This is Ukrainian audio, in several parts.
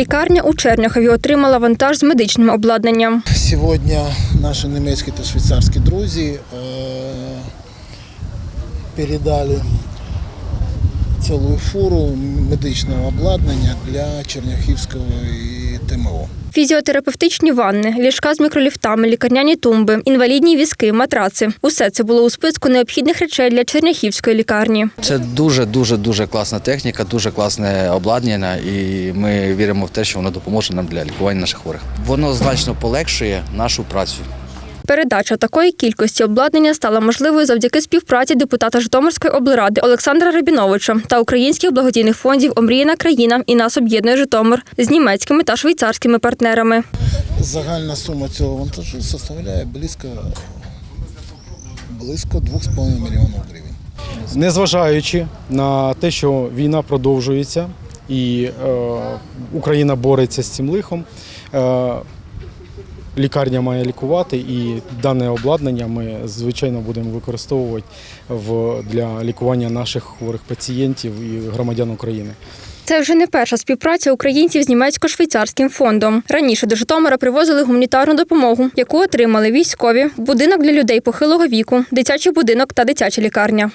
Лікарня у Черняхові отримала вантаж з медичним обладнанням. Сьогодні наші німецькі та швейцарські друзі е, передали цілу фуру медичного обладнання для Черняхівського і ТМО. Фізіотерапевтичні ванни, ліжка з мікроліфтами, лікарняні тумби, інвалідні візки, матраци. Усе це було у списку необхідних речей для Черняхівської лікарні. Це дуже дуже дуже класна техніка, дуже класне обладнання, і ми віримо в те, що воно допоможе нам для лікування наших хворих. Воно значно полегшує нашу працю. Передача такої кількості обладнання стала можливою завдяки співпраці депутата Житомирської облради Олександра Рабіновича та українських благодійних фондів Омріяна країна і нас об'єднує Житомир з німецькими та швейцарськими партнерами. Загальна сума цього вантажу составляє близько, близько 2,5 мільйонів гривень. Незважаючи на те, що війна продовжується і е, Україна бореться з цим лихом, е, лікарня має лікувати, і дане обладнання ми звичайно будемо використовувати для лікування наших хворих пацієнтів і громадян України. Це вже не перша співпраця українців з німецько-швейцарським фондом. Раніше до Житомира привозили гуманітарну допомогу, яку отримали військові, будинок для людей похилого віку, дитячий будинок та дитяча лікарня.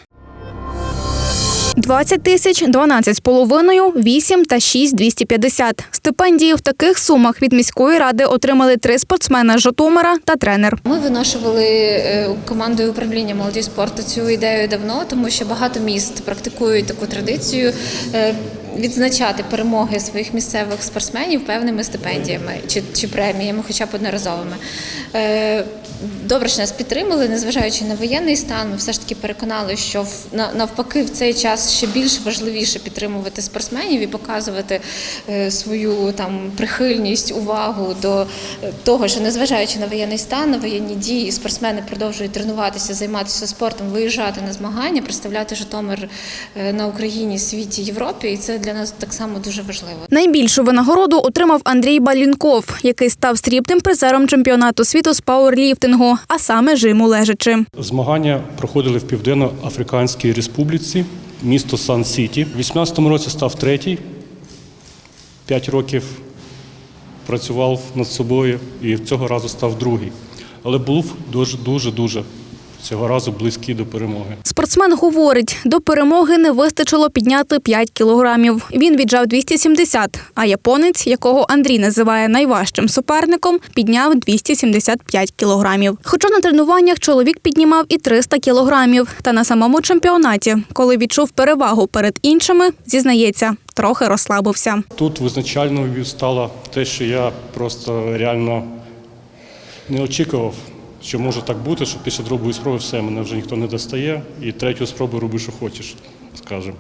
20 тисяч, 12 з половиною, 8 та 6 250. Стипендії в таких сумах від міської ради отримали три спортсмена з Житомира та тренер. Ми виношували е, командою управління молоді спорту цю ідею давно, тому що багато міст практикують таку традицію е, відзначати перемоги своїх місцевих спортсменів певними стипендіями чи, чи преміями, хоча б одноразовими. Е, Добре, що нас підтримали, незважаючи на воєнний стан, ми все ж таки переконали, що навпаки в цей час ще більш важливіше підтримувати спортсменів і показувати е, свою там прихильність, увагу до е, того, що незважаючи на воєнний стан, на воєнні дії, спортсмени продовжують тренуватися, займатися спортом, виїжджати на змагання, представляти Житомир на Україні, світі, Європі, і це для нас так само дуже важливо. Найбільшу винагороду отримав Андрій Балінков, який став срібним призером чемпіонату світу з пауерліфтингу, а саме жиму лежачи. Змагання проходили в Південно-Африканській Республіці, місто Сан-Сіті. У 18-му році став третій. П'ять років працював над собою і цього разу став другий. Але був дуже, дуже, дуже цього разу близький до перемоги. Спортсмен говорить, до перемоги не вистачило підняти 5 кілограмів. Він віджав 270, а японець, якого Андрій називає найважчим суперником, підняв 275 кілограмів. Хоча на тренуваннях чоловік піднімав і 300 кілограмів. Та на самому чемпіонаті, коли відчув перевагу перед іншими, зізнається, трохи розслабився. Тут визначальною стало те, що я просто реально не очікував, що може так бути, що після другої спроби все, мене вже ніхто не достає, і третю спробу роби, що хочеш, скажімо.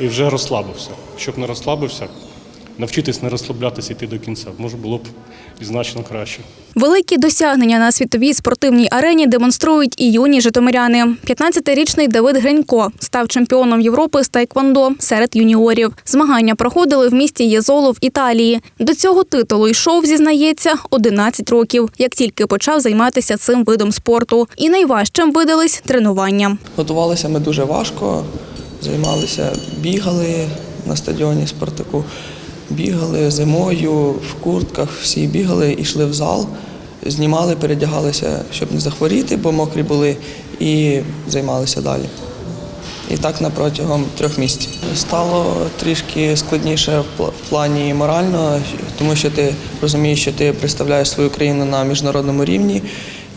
І вже розслабився. Щоб не розслабився, навчитись не розслаблятися йти до кінця, може було б і значно краще. Великі досягнення на світовій спортивній арені демонструють і юні житомиряни. 15-річний Давид Гринько став чемпіоном Європи з тайквондо серед юніорів. Змагання проходили в місті Єзоло в Італії. До цього титулу йшов, зізнається, 11 років, як тільки почав займатися цим видом спорту. І найважчим видались тренування. Готувалися ми дуже важко, займалися, бігали на стадіоні Спартаку, бігали зимою в куртках, всі бігали, йшли в зал, знімали, передягалися, щоб не захворіти, бо мокрі були, і займалися далі. І так на протягом трьох місяців. Стало трішки складніше в плані морально, тому що ти розумієш, що ти представляєш свою країну на міжнародному рівні,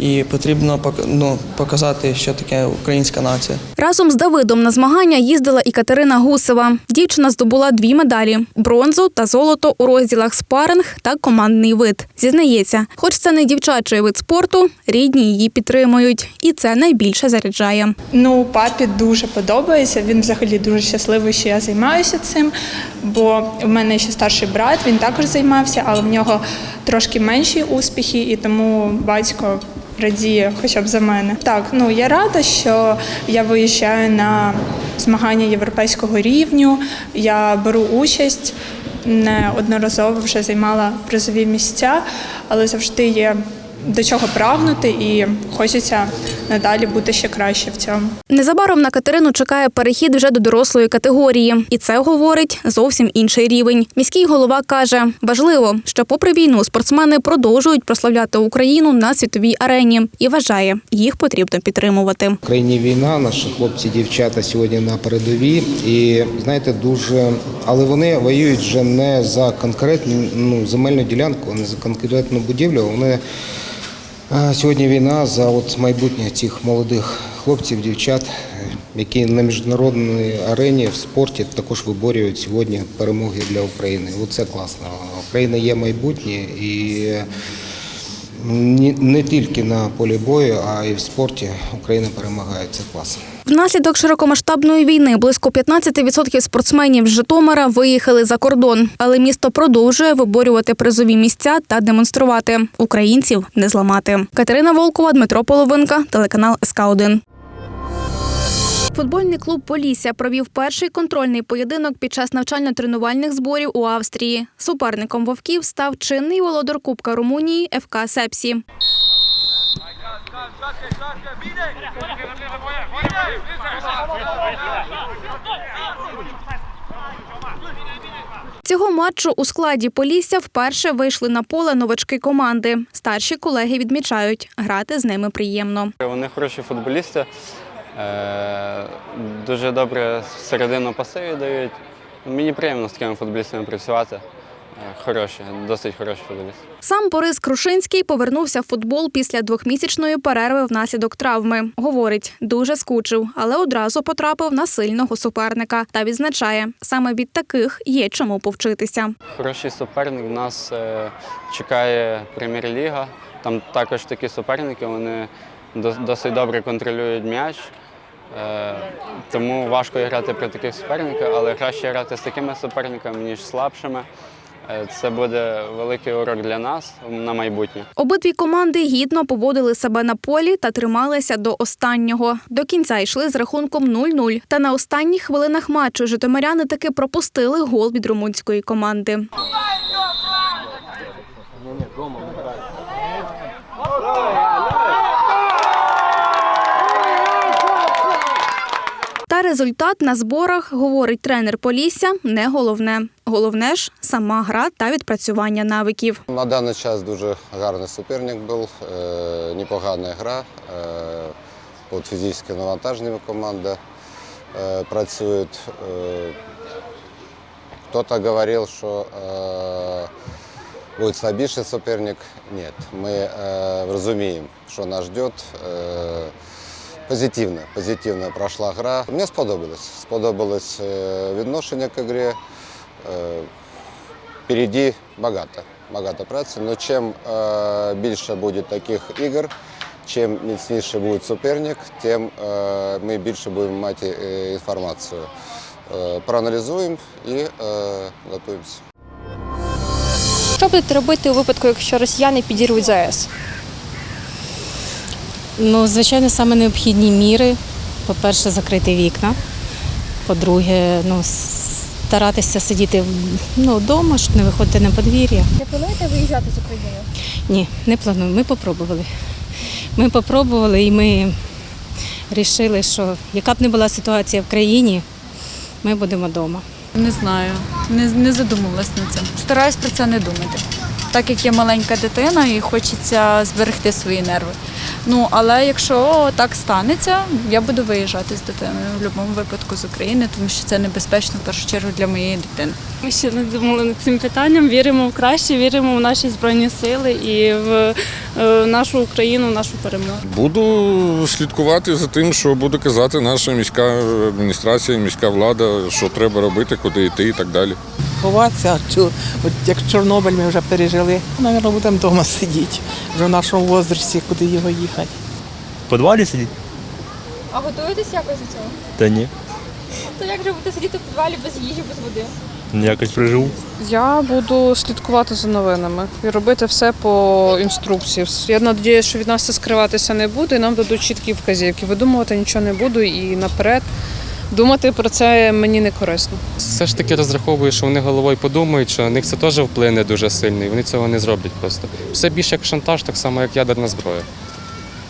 і потрібно ну, показати, що таке українська нація. Разом з Давидом на змагання їздила і Катерина Гусева. Дівчина здобула дві медалі бронзу та золото у розділах спаринг та командний вид. Зізнається, хоч це не дівчачий вид спорту, рідні її підтримують, і це найбільше заряджає. Ну, папі дуже подобається. Він взагалі дуже щасливий, що я займаюся цим. Бо в мене ще старший брат, він також займався, але в нього трошки менші успіхи, і тому батько радіє хоча б за мене. Так, ну я рада, що я виїжджаю на змагання європейського рівню. Я беру участь. Неодноразово вже займала призові місця, але завжди є до чого прагнути, і хочеться надалі бути ще краще в цьому. Незабаром на Катерину чекає перехід вже до дорослої категорії, і це говорить зовсім інший рівень. Міський голова каже, важливо, що попри війну спортсмени продовжують прославляти Україну на світовій арені і вважає, їх потрібно підтримувати. В країні війна, наші хлопці, дівчата сьогодні на передовій, і знаєте, дуже але вони воюють вже не за конкретну ну, земельну ділянку, не за конкретну будівлю. Вони сьогодні війна за от майбутнє цих молодих хлопців, дівчат, які на міжнародній арені в спорті також виборюють сьогодні перемоги для України. Оце класно. Україна є майбутнє і. Не тільки на полі бою, а й в спорті Україна перемагає. Це клас. Внаслідок широкомасштабної війни близько 15% спортсменів з Житомира виїхали за кордон, але місто продовжує виборювати призові місця та демонструвати українців не зламати. Катерина Волкова, Дмитро Половинка, телеканал СК 1 Футбольний клуб Полісся провів перший контрольний поєдинок під час навчально-тренувальних зборів у Австрії. Суперником вовків став чинний володар Кубка Румунії ФК Сепсі. Цього матчу у складі Полісся вперше вийшли на поле новачки команди. Старші колеги відмічають, грати з ними приємно. Вони хороші футболісти, дуже добре середину паси дають. Мені приємно з такими футболістами працювати. Е, Хороші, досить хороші футболісти. Сам Борис Крушинський повернувся в футбол після двохмісячної перерви внаслідок травми. Говорить, дуже скучив, але одразу потрапив на сильного суперника та відзначає, саме від таких є чому повчитися. Хороший суперник. В нас е, чекає прем'єр-ліга. Там також такі суперники, вони досить добре контролюють м'яч. Е, тому важко грати при таких суперниках, але краще грати з такими суперниками, ніж слабшими. Е, Це буде великий урок для нас на майбутнє. Обидві команди гідно поводили себе на полі та трималися до останнього. До кінця йшли з рахунком 0-0. Та на останніх хвилинах матчу житомиряни таки пропустили гол від румунської команди. Та результат на зборах, говорить тренер Полісся, не головне. Головне ж сама гра та відпрацювання навиків. На даний час дуже гарний суперник був, е, непогана гра. Е, От фізично навантажені команда е, працюють. Е, Хто-то говорив, що буде слабіший суперник. Ні, ми розуміємо, що нас чекає. Позитивно, позитивно пройшла гра. Мені сподобалось. Сподобалось е, відношення к грі. Е, Впереді багато, багато праці. Але чим е, більше буде таких ігор, чим міцніше буде суперник, тим ми більше будемо мати інформацію. Проаналізуємо і готуємося. Що будете робити у випадку, якщо росіяни підірвуть ЗАЕС? Ну, звичайно, саме необхідні міри. По-перше, закрити вікна. По-друге, ну, старатися сидіти ну, вдома, щоб не виходити на подвір'я. Не плануєте виїжджати з України? Ні, не плануємо. Ми попробували. Ми попробували і ми вирішили, що яка б не була ситуація в країні, ми будемо вдома. Не знаю, не, не задумувалась над цим. Стараюсь про це не думати. Так як я маленька дитина і хочеться зберегти свої нерви. Ну, але якщо так станеться, я буду виїжджати з дитиною в будь-якому випадку з України, тому що це небезпечно в першу чергу для моєї дитини. Ми ще не думали над цим питанням. Віримо в краще, віримо в наші збройні сили і в е, нашу Україну, в нашу перемогу. Буду слідкувати за тим, що буде казати наша міська адміністрація, міська влада, що треба робити, куди йти і так далі. Ховатися, Чу- от як Чорнобиль ми вже пережили. Навірно, будемо вдома сидіти. Вже в нашому возрасті, куди його їхати. В підвалі сидіть? А готуєтесь якось до цього? Та ні. То як же будете сидіти в підвалі без їжі, без води? Якось приживу. Я буду слідкувати за новинами і робити все по інструкції. Я сподіваюся, що від нас це скриватися не буде, і нам дадуть чіткі вказівки. Видумувати нічого не буду і наперед думати про це мені не корисно. Все ж таки розраховую, що вони головою подумають, що на них це теж вплине дуже сильно, і вони цього не зроблять просто. Все більше як шантаж, так само як ядерна зброя.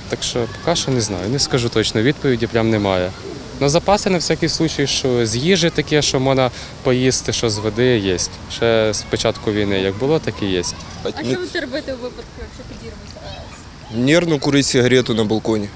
Так що поки що не знаю, не скажу точно, відповіді прям немає. Ну, запаси на всякий случай, що з їжі таке, що можна поїсти, що з води є. Ще з початку війни як було, так і є. А що будете робити у випадку, якщо підірвемося? Нервно курить сигарету на балконе.